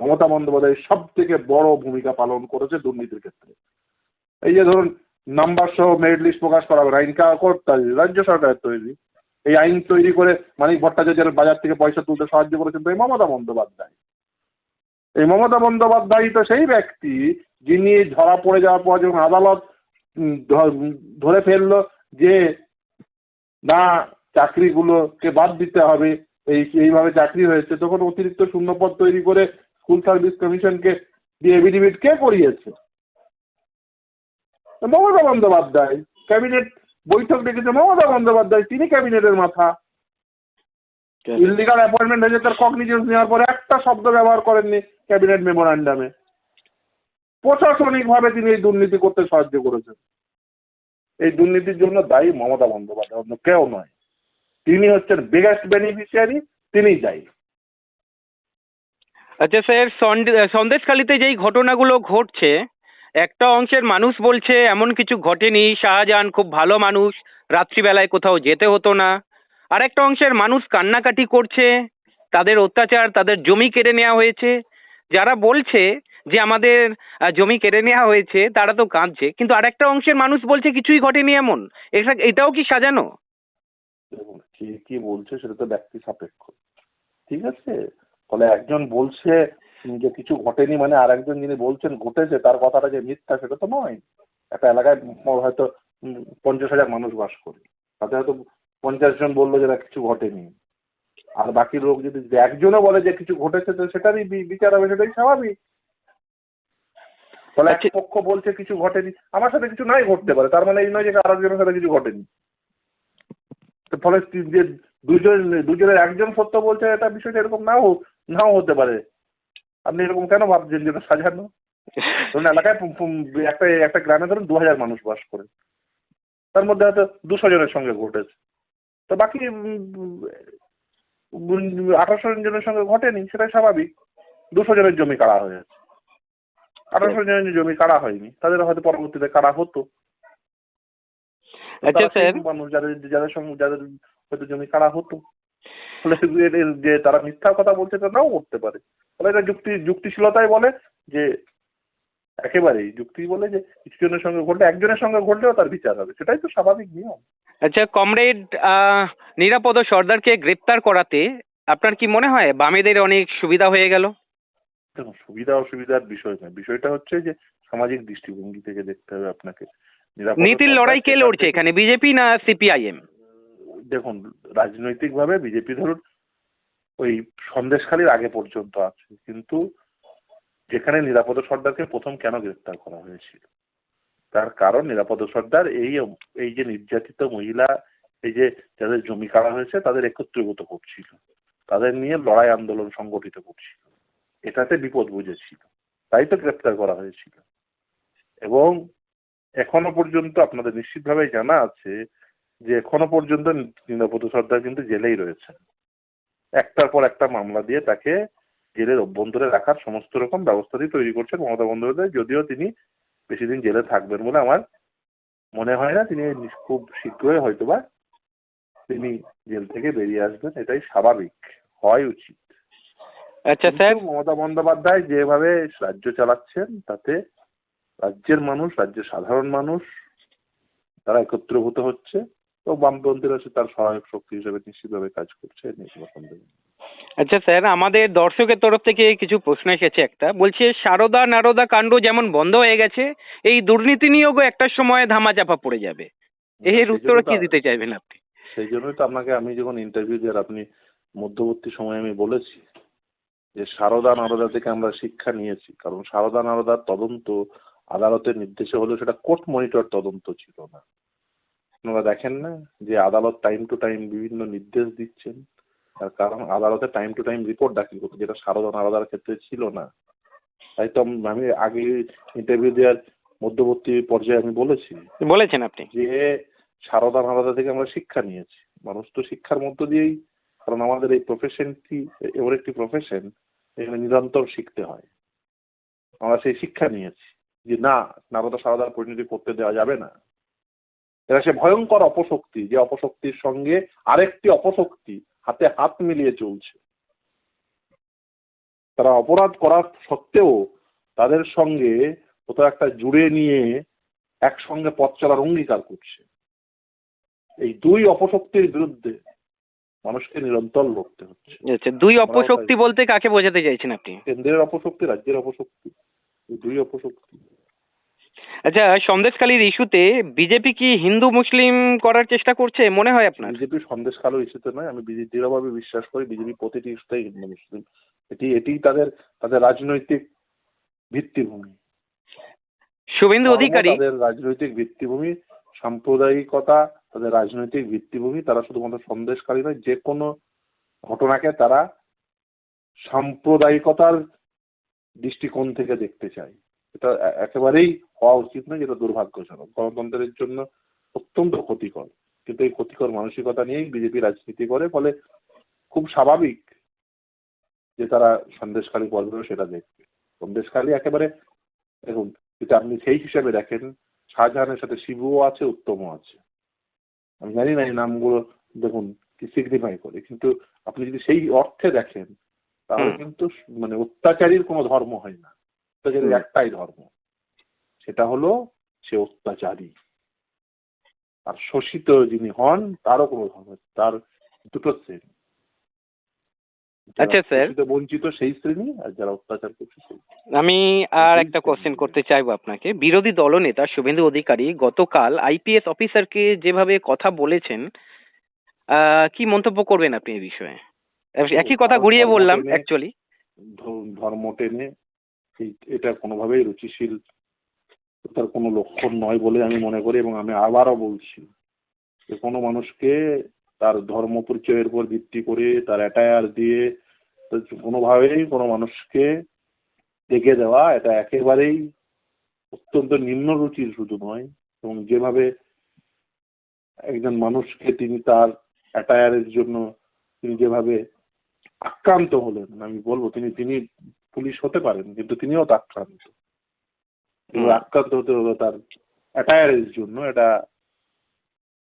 মমতা বন্দ্যোপাধ্যায় সব থেকে বড় ভূমিকা পালন করেছে দুর্নীতির ক্ষেত্রে। এই যে ধরুন নাম্বার সহ মেরিট লিস্ট প্রকাশ করা হবে আইন কা রাজ্য সরকারের তৈরি। এই আইন তৈরি করে মানিক ভট্টাচার্যের বাজার থেকে পয়সা তুলতে সাহায্য করেছেন, তো এই মমতা বন্দ্যোপাধ্যায়। এই মমতা বন্দ্যোপাধ্যায় তো সেই ব্যক্তি যিনি ধরা পড়ে যাওয়ার পর যখন আদালত ধরে ফেলল যে, না, চাকরিগুলোকে বাদ দিতে হবে, এই, এইভাবে চাকরি হয়েছে, তখন অতিরিক্ত শূন্যপদ তৈরি করে স্কুল সার্ভিস কমিশনকে দিয়ে এভিডেভিট কে করিয়েছে? মমতা বন্দ্যোপাধ্যায় ক্যাবিনেট বৈঠক ডেকেছে মমতা বন্দ্যোপাধ্যায় তিনি ক্যাবিনেটের মাথা। ইলিগাল অ্যাপয়েন্টমেন্ট হয়েছে তার কগনিজেন্স নেওয়ার পরে একটা শব্দ ব্যবহার করেননি ক্যাবিনেট মেমোরান্ডামে প্রশাসনিকভাবে তিনি এই দুর্নীতি করতে সাহায্য করেছেন। এই দুর্নীতির জন্য দায়ী মমতা বন্দ্যোপাধ্যায় অন্য কেউ নয়। তিনি হচ্ছেন বিগেস্ট বেনিফিশিয়ারি তিনিই দায়ী। আচ্ছা স্যার সন্দেশখালিতে যেই ঘটনাগুলো ঘটছে, একটা অংশের মানুষ বলছে, এমন কিছু ঘটেনি, শাহজাহান খুব ভালো মানুষ, রাত্রিবেলায় কোথাও যেতে হতো না। আর একটা অংশের মানুষ কান্নাকাটি করছে, তাদের অত্যাচার, তাদের জমি কেড়ে নেওয়া হয়েছে। যারা বলছে যে আমাদের জমি কেড়ে নেওয়া হয়েছে, তারা তো কাঁদছে। কিন্তু আরেকটা অংশের মানুষ বলছে, কিছুই ঘটেনি এমন। এটা এটাও কি সাজানো? কে কি বলছে সেটা তো ব্যক্তি সাপেক্ষ। ঠিক আছে? ফলে একজন বলছে যে কিছু ঘটেনি মানে আর একজন যিনি বলছেন ঘটেছে তার কথাটা যে মিথ্যা সেটা তো নয়। একটা এলাকায় হয়তো পঞ্চাশ হাজার মানুষ বাস করে। তাতে হয়তো পঞ্চাশ জন বলল যে না কিছু ঘটেনি। আর বাকি লোক যদি একজনও বলে যে কিছু ঘটেছে তো সেটারই বিচার হবে সেটাই স্বাভাবিক। ফলে এক আচ্ছা। পক্ষ বলছে কিছু ঘটেনি। আমার সাথে কিছু নাই ঘটতে পারে তার মানে এই নয় যে আরেকজনের সাথে কিছু ঘটেনি। তো ফলে যে দুজন দুজনের একজন সত্য বলছে এটা বিষয়টা এরকম নাও নাও হতে পারে। আপনি এরকম কেন ভাবছেন যেটা সাজানো? ধরুন এলাকায় একটা একটা গ্রামে ধরুন দু হাজার মানুষ বাস করে। তার মধ্যে হয়তো দুশো জনের সঙ্গে ঘটেছে। তো বাকি আঠারোশো জনের সঙ্গে ঘটেনি সেটাই স্বাভাবিক। দুশো জনের জমি কাড়া হয়ে হয়েছে আঠারোশো জনের জমি কাড়া হয়নি। তাদের হয়তো পরবর্তীতে কাড়া হতো। আচ্ছা স্যার। মানুষ যাদের যাদের সঙ্গে যাদের হয়তো জমি কাড়া হতো। ফলে যে তারা মিথ্যা কথা বলছে তা নাও করতে পারে। ফলে এটা যুক্তি যুক্তিশীলতাই বলে যে একেবারেই যুক্তি বলে যে কিছু জনের সঙ্গে ঘটলে একজনের সঙ্গে ঘটলেও তার বিচার হবে। সেটাই তো স্বাভাবিক নিয়ম। আচ্ছা কমরেড নিরাপদ সর্দারকে গ্রেপ্তার করাতে আপনার কি মনে হয় বামেদের অনেক সুবিধা হয়ে গেল? দেখুন সুবিধা অসুবিধার বিষয় নয়। বিষয়টা হচ্ছে যে সামাজিক দৃষ্টিভঙ্গি থেকে দেখতে হবে আপনাকে। নীতির লড়াই কে লড়ছে এখানে বিজেপি না সিপিআইএম? দেখুন, রাজনৈতিকভাবে বিজেপি ধরুন ওই সন্দেশখালির আগে পর্যন্ত আছে, কিন্তু যেখানে নিরাপদ সর্দারকে প্রথম কেন গ্রেপ্তার করা হয়েছিল? তার কারণ নিরাপদ সর্দার এই এই যে নির্যাতিত মহিলা, এই যে যাদের জমি কাড়া হয়েছে, তাদের একত্রীভূত করছিল। তাদের নিয়ে লড়াই আন্দোলন সংগঠিত করছিল। এটাতে বিপদ বুঝেছিল। তাই তো গ্রেপ্তার করা হয়েছিল। এবং এখনও পর্যন্ত আপনাদের নিশ্চিতভাবে জানা আছে যে এখনও পর্যন্ত নিরাপদ সর্দার কিন্তু জেলেই রয়েছেন একটার পর একটা মামলা দিয়ে তাকে জেলের অভ্যন্তরে রাখার সমস্ত রকম ব্যবস্থাটি তৈরি করছেন মমতা বন্দ্যোপাধ্যায়। যদিও তিনি বেশি দিন জেলে থাকবেন বলে আমার মনে হয় না। তিনি খুব শীঘ্রই হয়তোবা তিনি জেল থেকে বেরিয়ে আসবেন। এটাই স্বাভাবিক হয় উচিত। আচ্ছা স্যার। মমতা বন্দ্যোপাধ্যায় যেভাবে রাজ্য চালাচ্ছেন তাতে রাজ্যের মানুষ রাজ্যের সাধারণ মানুষ তারা একত্রভূত হচ্ছে। তো বামপন্থীরা সে তার সহায়ক শক্তি হিসেবে নিশ্চিতভাবে কাজ করছে নিয়ে কোনো সন্দেহ নেই। আচ্ছা স্যার আমাদের দর্শকের তরফ থেকে কিছু প্রশ্ন এসেছে একটা। বলছে সারদা নারদা কাণ্ড যেমন বন্ধ হয়ে গেছে এই দুর্নীতি নিয়োগও একটা সময় ধামাচাপা পড়ে যাবে। এর উত্তর কি দিতে চাইবেন আপনি? সেই জন্যই তো আপনাকে আমি যখন ইন্টারভিউ দেওয়ার আপনি মধ্যবর্তী সময়ে আমি বলেছি যে সারদা নারদা থেকে আমরা শিক্ষা নিয়েছি। কারণ সারদা নারদার তদন্ত আদালতের নির্দেশে হলেও সেটা কোর্ট মনিটর তদন্ত ছিল না। আপনারা দেখেন না যে আদালত টাইম টু টাইম বিভিন্ন নির্দেশ দিচ্ছেন। তার কারণ আদালতে টাইম টু টাইম রিপোর্ট দাখিল করতে যেটা সারদা নারদার ক্ষেত্রে ছিল না। তাই তো আমি আগে ইন্টারভিউ দেওয়ার মধ্যবর্তী পর্যায়ে আমি বলেছি বলেছেন আপনি। যে সারদা নারদা থেকে আমরা শিক্ষা নিয়েছি। মানুষ তো শিক্ষার মধ্য দিয়েই কারণ আমাদের এই প্রফেশনটি এমন একটি প্রফেশন এখানে নিরন্তর শিখতে হয়। আমরা সেই শিক্ষা নিয়েছি যে না নারদা সারদার পরিণতি করতে দেওয়া যাবে না। এটা সে ভয়ঙ্কর অপশক্তি যে অপশক্তির সঙ্গে আরেকটি অপশক্তি হাতে হাত মিলিয়ে চলছে। তারা অপরাধ করার সত্ত্বেও তাদের সঙ্গে কোথাও একটা জুড়ে নিয়ে একসঙ্গে পথ চলার অঙ্গীকার করছে। এই দুই অপশক্তির বিরুদ্ধে মানুষকে নিরন্তর লড়তে হচ্ছে। দুই অপশক্তি বলতে কাকে বোঝাতে চাইছেন আপনি? কেন্দ্রের অপশক্তি রাজ্যের অপশক্তি এই দুই অপশক্তি। আচ্ছা সন্দেশখালীর ইস্যুতে বিজেপি কি হিন্দু মুসলিম করার চেষ্টা করছে মনে হয় আপনার? বিজেপি সন্দেশ কালো ইস্যুতে নয় আমি বিজেপি দৃঢ়ভাবে বিশ্বাস করি বিজেপি প্রতিটি ইস্যুতেই হিন্দু মুসলিম। এটি এটি তাদের তাদের রাজনৈতিক ভিত্তিভূমি। শুভেন্দু অধিকারী? তাদের রাজনৈতিক ভিত্তিভূমি সাম্প্রদায়িকতা তাদের রাজনৈতিক ভিত্তিভূমি তারা শুধুমাত্র সন্দেশকারী নয় যে কোনো ঘটনাকে তারা সাম্প্রদায়িকতার দৃষ্টিকোণ থেকে দেখতে চায়। এটা একেবারেই হওয়া উচিত নয় যেটা দুর্ভাগ্যজনক। গণতন্ত্রের জন্য অত্যন্ত ক্ষতিকর। কিন্তু এই ক্ষতিকর মানসিকতা নিয়েই বিজেপি রাজনীতি করে ফলে খুব স্বাভাবিক যে তারা সন্দেশখালী পর্বেও সেটা দেখবে। সন্দেশখালী একেবারে দেখুন যদি আপনি সেই হিসাবে দেখেন শাহজাহানের সাথে শিবুও আছে উত্তমও আছে। আমি জানি না এই নামগুলো দেখুন কি সিগনিফাই করে কিন্তু আপনি যদি সেই অর্থে দেখেন তাহলে কিন্তু মানে অত্যাচারীর কোনো ধর্ম হয় না। অত্যাচারীর হুম। একটাই ধর্ম। সেটা হলো সে অত্যাচারী। আর শোষিত যিনি হন তারও কোনো ধর্ম তার দুটো শ্রেণি। আচ্ছা, স্যার। বঞ্চিত সেই শ্রেণি আর যারা অত্যাচার করছে আমি আর একটা। কোশ্চেন করতে চাইব আপনাকে। বিরোধী দলনেতা শুভেন্দু অধিকারী গতকাল আইপিএস অফিসারকে যেভাবে কথা বলেছেন কি মন্তব্য করবেন আপনি এই বিষয়ে? একই কথা ঘুরিয়ে বললাম অ্যাকচুয়ালি ধর্ম টেনে এটা কোনোভাবেই রুচিশীল, তার কোনো লক্ষণ নয় বলে আমি মনে করি এবং আমি আবারও বলছি। যে কোনো মানুষকে তার ধর্ম পরিচয়ের উপর ভিত্তি করে তার অ্যাটায়ার দিয়ে কোনোভাবেই কোনো মানুষকে ডেকে দেওয়া এটা একেবারেই অত্যন্ত নিম্ন রুচির শুধু নয় এবং যেভাবে একজন মানুষকে তিনি তার অ্যাটায়ারের জন্য তিনি যেভাবে আক্রান্ত হলেন, আমি বলব তিনি তিনি পুলিশ হতে পারেন কিন্তু তিনিও তো আক্রান্ত। আক্রান্ত হতে হলো তার অ্যাটায়ারের জন্য এটা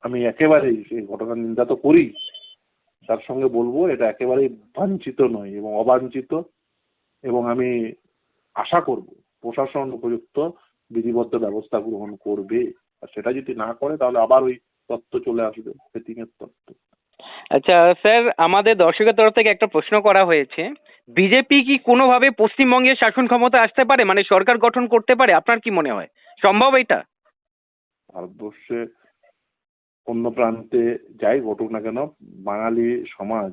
আমি একেবারেই সেই ঘটনার নিন্দা তো করি। তার সঙ্গে বলব এটা একেবারেই বাঞ্ছিত নয় এবং অবাঞ্ছিত এবং আমি আশা করব প্রশাসন উপযুক্ত বিধিবদ্ধ ব্যবস্থা গ্রহণ করবে। আর সেটা যদি না করে তাহলে আবার ওই তত্ত্ব চলে আসবে সেটিং এর তত্ত্ব। আচ্ছা স্যার আমাদের দর্শকের তরফ থেকে একটা প্রশ্ন করা হয়েছে। বিজেপি কি কোনোভাবে পশ্চিমবঙ্গের শাসন ক্ষমতা আসতে পারে? মানে সরকার গঠন করতে পারে? আপনার কি মনে হয়? সম্ভব এটা ভারতবর্ষে অন্য প্রান্তে যাই ঘটুক না কেন, বাঙালি সমাজ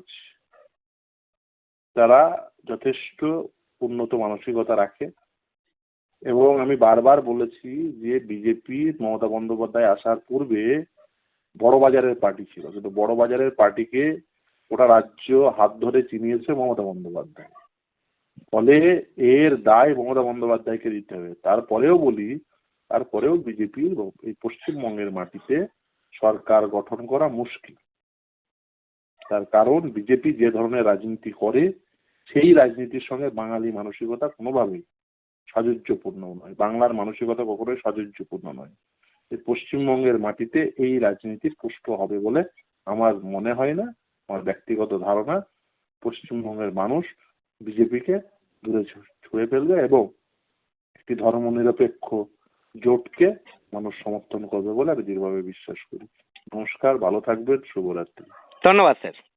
তারা যথেষ্ট উন্নত মানসিকতা রাখে। এবং আমি বারবার বলেছি যে বিজেপি মমতা বন্দ্যোপাধ্যায় আসার পূর্বে বড় বাজারের পার্টি ছিল। কিন্তু বড় বাজারের পার্টিকে ওটা রাজ্য হাত ধরে চিনিয়েছে মমতা বন্দ্যোপাধ্যায়। ফলে এর দায় মমতা বন্দ্যোপাধ্যায়কে দিতে হবে। তারপরেও বলি, তারপরেও বিজেপির এই পশ্চিমবঙ্গের মাটিতে সরকার গঠন করা মুশকিল। তার কারণ বিজেপি যে ধরনের রাজনীতি করে, সেই রাজনীতির সঙ্গে বাঙালি মানসিকতা কোনোভাবেই সাযুজ্যপূর্ণ নয়। বাংলার মানসিকতা কখনোই সাযুজ্যপূর্ণ নয়। এই পশ্চিমবঙ্গের মাটিতে এই রাজনীতি পুষ্ট হবে বলে আমার মনে হয় না। আমার ব্যক্তিগত ধারণা পশ্চিমবঙ্গের মানুষ বিজেপিকে দূরে ছুঁড়ে ফেলবে এবং একটি ধর্মনিরপেক্ষ জোটকে মানুষ সমর্থন করবে বলে আমি দৃঢ়ভাবে বিশ্বাস করি। নমস্কার, ভালো থাকবেন, শুভরাত্রি। ধন্যবাদ, স্যার।